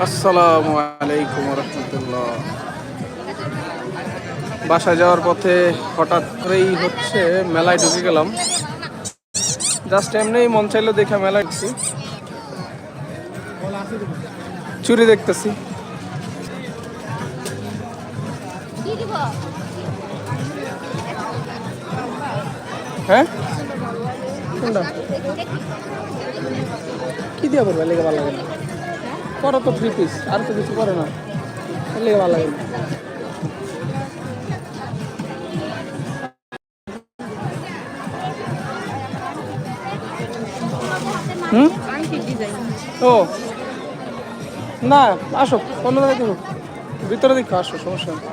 আসসালামু আলাইকুম রহমতুল্লাহ। বাসায় যাওয়ার পথে হঠাৎ করেই হচ্ছে মেলায় ঢুকে গেলাম। জাস্ট এমনি মন চাইলো দেখে মেলায় ঢুকছি। চুরি দেখতেছি। হ্যাঁ? কি দিয়ে করবে লেগে ভালো লাগে? না করো তো থ্রি পিস আর তো কিছু করে না। লেগে ভালো লাগে। হুম? ও। না, আসো, অন্য জায়গায় দেখো। ভিতরে দেখো, আসো, সমস্যা নেই।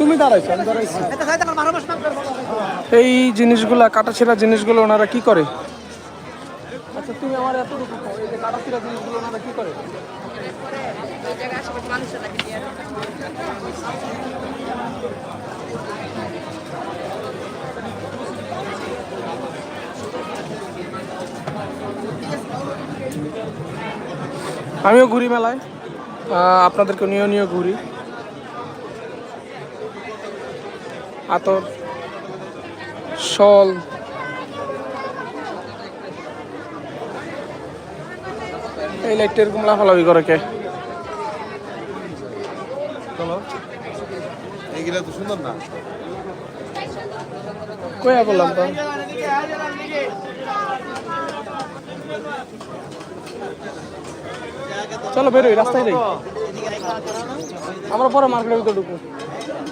তুমি দাঁড়াইছো আমি দাঁড়াইছি। এই জিনিসগুলা কাটাছিড়া জিনিসগুলো ওনারা কি করে? আচ্ছা তুমি আমার এতটুকু এই যে কাটাছিড়া জিনিসগুলো ওনারা কি করে? আমিও ঘুরি মেলায়। আপনাদেরকে নিয়েও নিয়েও ঘুরি। আতর শল। এই লাইটটা এরকম লাফালাফি করে কে? চলো। এইগুলা তো সুন্দর না। কইয়া বললাম তো? চলো বেরোই রাস্তায় আমরা পরে মার্কেটের ভিতরে ঢুকবো।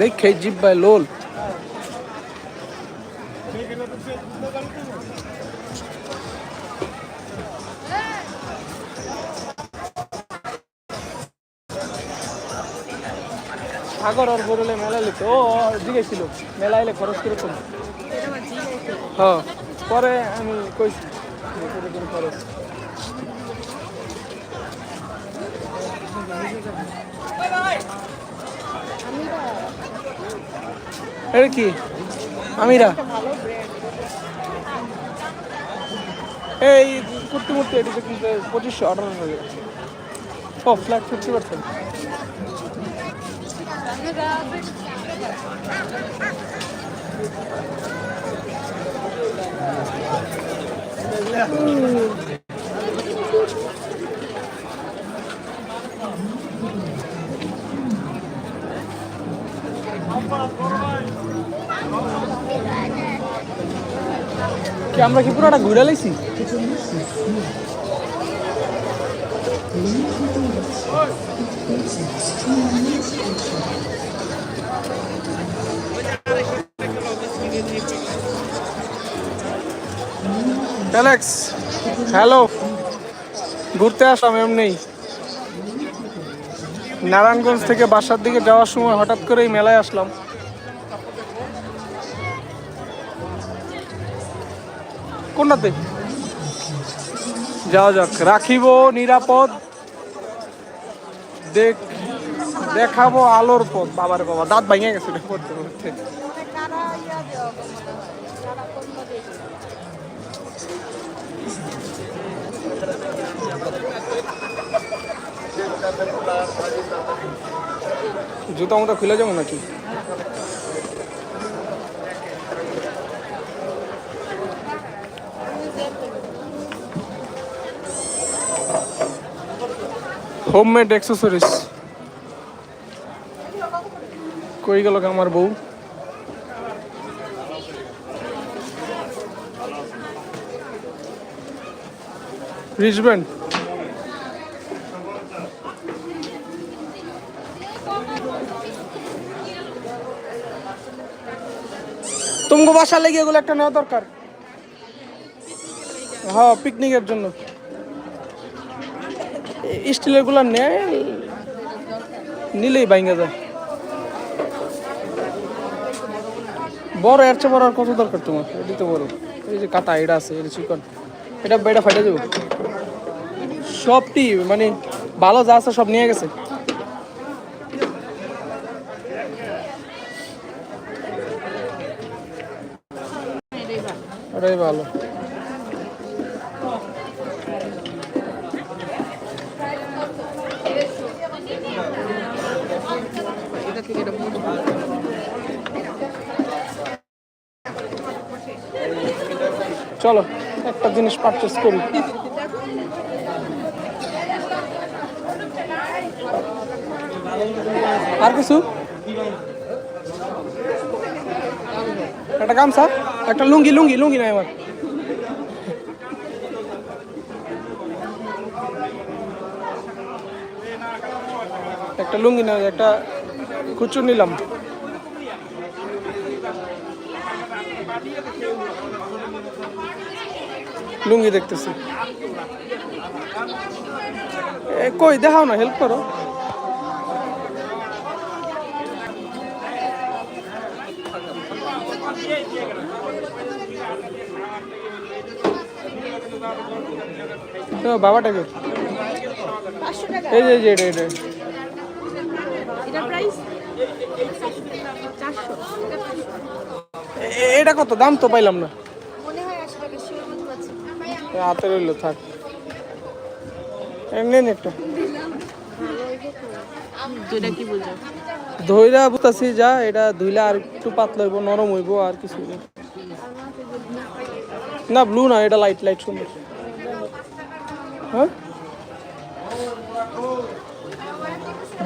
দেখে জিব্বাই লোল। সাগর আর বরলে মেলা লিখতে ও জিজ্ঞেছিল মেলা এলে খরচ কীরকম? হ্যাঁ। পরে আমি কইছি খরচ। এটা কি? আমিরা। এই কুর্তি মূর্তি এটিতে কিন্তু পঁচিশশো আঠারোশো ও ফ্ল্যাট ফিফটি পার্সেন্ট আমরা কি পুরোটা ঘুরে লাইছি? অ্যালেক্স হ্যালো ঘুরতে আসলাম, এমনি। নারায়ণগঞ্জ থেকে বাসার দিকে যাওয়ার সময় হঠাৎ করে এই মেলায় আসলাম। কোনটাতে? যাওয়া যাক, রাখিব নিরাপদ। দেখ, দেখাবো আলোর পথ। বাবার বাবা, দাঁত ভাঙে গেছে জুতা মতো খুলে যাব নাকি? হোমমেড অ্যাক্সেসরিজ কই গেল আমার বউ? রিচব্যান্ড তোমাকে বাসা লেগে এগুলো একটা নেওয়া দরকার। হ্যাঁ পিকনিকের জন্য। এ- স্টিলেরগুলো নেয়, নিলেই ভাঙ্গা যায়। বড় এর চেয়ে বড় আর কত দরকার তোমার? এটি তো বড় এই যে কাটা, এটা আছে, এটা চিকন। এটা এটা ফাইটা যাব সবটি মানে ভালো যা আছে সব নিয়ে গেছে। ওটাই ভালো। চলো, একটা জিনিস পারচেস করি। আর কিছু? একটা গামছা, একটা লুঙ্গি লুঙ্গি লুঙ্গি নাই আমার। একটা লুঙ্গি না একটা খুচুর নিলাম। লুঙ্গি দেখতেছি। কই দেখাও না হেল্প করো। তো বাবাটাকে এই যে এই যে এটা এটা এটা প্রাইস চারশো এ- এ- এটা কত? দাম তো পাইলাম না। মনে হয় হাতে রইল থাক। নেন একটা। ধইরা বুতাছি যা এটা ধুইলে আর একটু পাতলা হইব নরম হইব আর কিছু না না ব্লু না এটা লাইট লাইট সুন্দর। হ্যাঁ?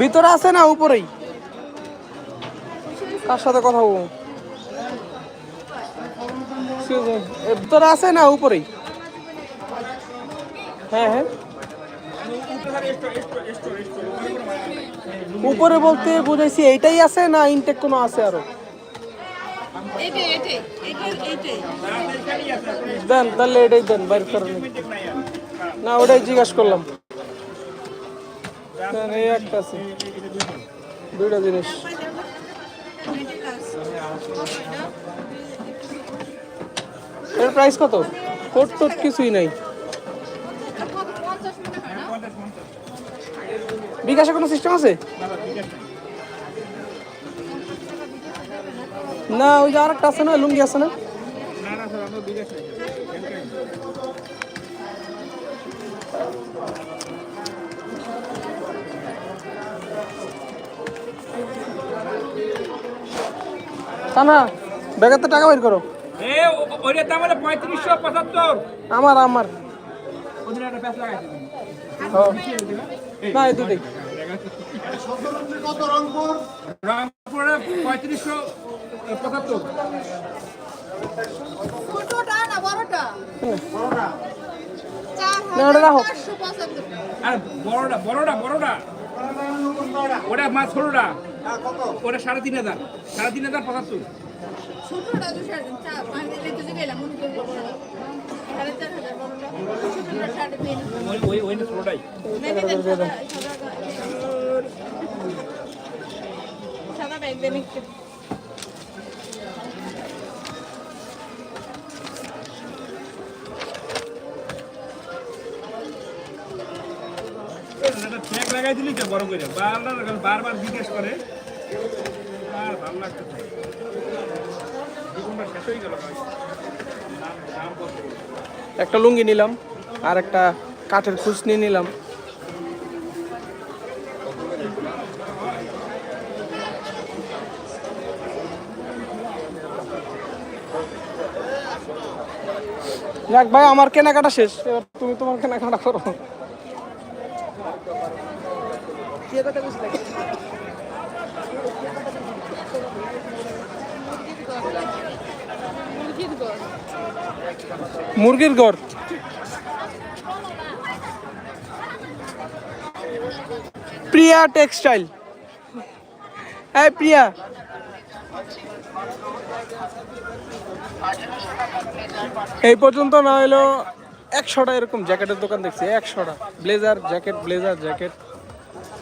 ভিতরে আছে না উপরেই? কার সাথে কথা বলব? ভিতরে আছে না উপরেই? হ্যাঁ হ্যাঁ। উপরে বলতে বুঝাইছি এইটাই আছে না ইনটেক কোনো আছে আরও? দেন তাহলে এটাই দেন বাইর করেন না ওটাই জিজ্ঞাসা করলাম। এই একটা আছে। দুইটা জিনিস। এর প্রাইস কত? কোট টোট কিছুই নাই। বিকাশে কোনো সিস্টেম আছে? না, ওই যে আরেকটা আছে না, লুঙ্গি আছে না? তা না ব্যাগের টাকা বের করো। পঁচাত্তর। আমার আমার। ও। না এই আর বড়টা বড়টা বড়টা। ওটা মাছ ছোটটা। ওটা সাড়ে তিন হাজার। সাড়ে তিন হাজার পঁচাত্তর। ছোটটা দু সাড়ে তিন চার পাঁচ হাজার তো গেলাম মনে করব বড়টা সাড়ে চার হাজার বড়টা ছোটটা সাড়ে তিন ওই ওই ওইটা ছোটটাই ব্যাগে দেন সাদা সাদা সাদা ব্যাগ দেন একটু একটা ফ্যাক লাগাই দিলি করে বারবার বারবার জিজ্ঞেস করে। আর ভালো একটা লুঙ্গি নিলাম, আর একটা কাঠের খুসনি নিলাম। যাক ভাই, আমার কেনাকাটা শেষ। এবার তুমি তোমার কেনাকাটা করো। মুরগির গড়। প্রিয়া টেক্সটাইল। এই প্রিয়া। এই পর্যন্ত না হলো একশোটা এরকম জ্যাকেটের দোকান দেখছি, একশোটা। Blazer, jacket blazer, jacket.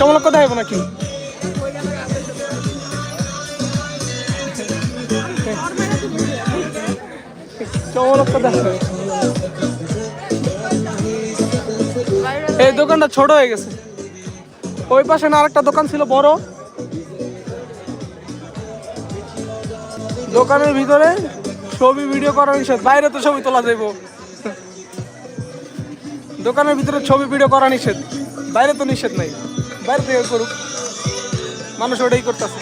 চমলক কথা হইব নাকি? চমলক কথা এই দোকানটা ছোট হয়ে গেছে। ওই পাশে না আরেকটা দোকান ছিল বড়। দোকানের ভিতরে ছবি ভিডিও করা নিষেধ। বাইরে তো ছবি তোলা যাইব। দোকানের ভিতরে ছবি ভিডিও করা নিষেধ। বাইরে তো নিষেধ নাই। বাইরে থেকে করুক। মানুষ ওটাই করতেছে।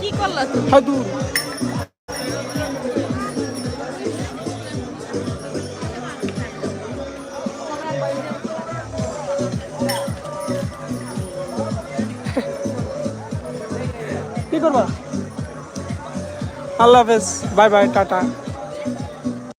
কি করলা আল্লাহ হাফেজ বাই বাই টাটা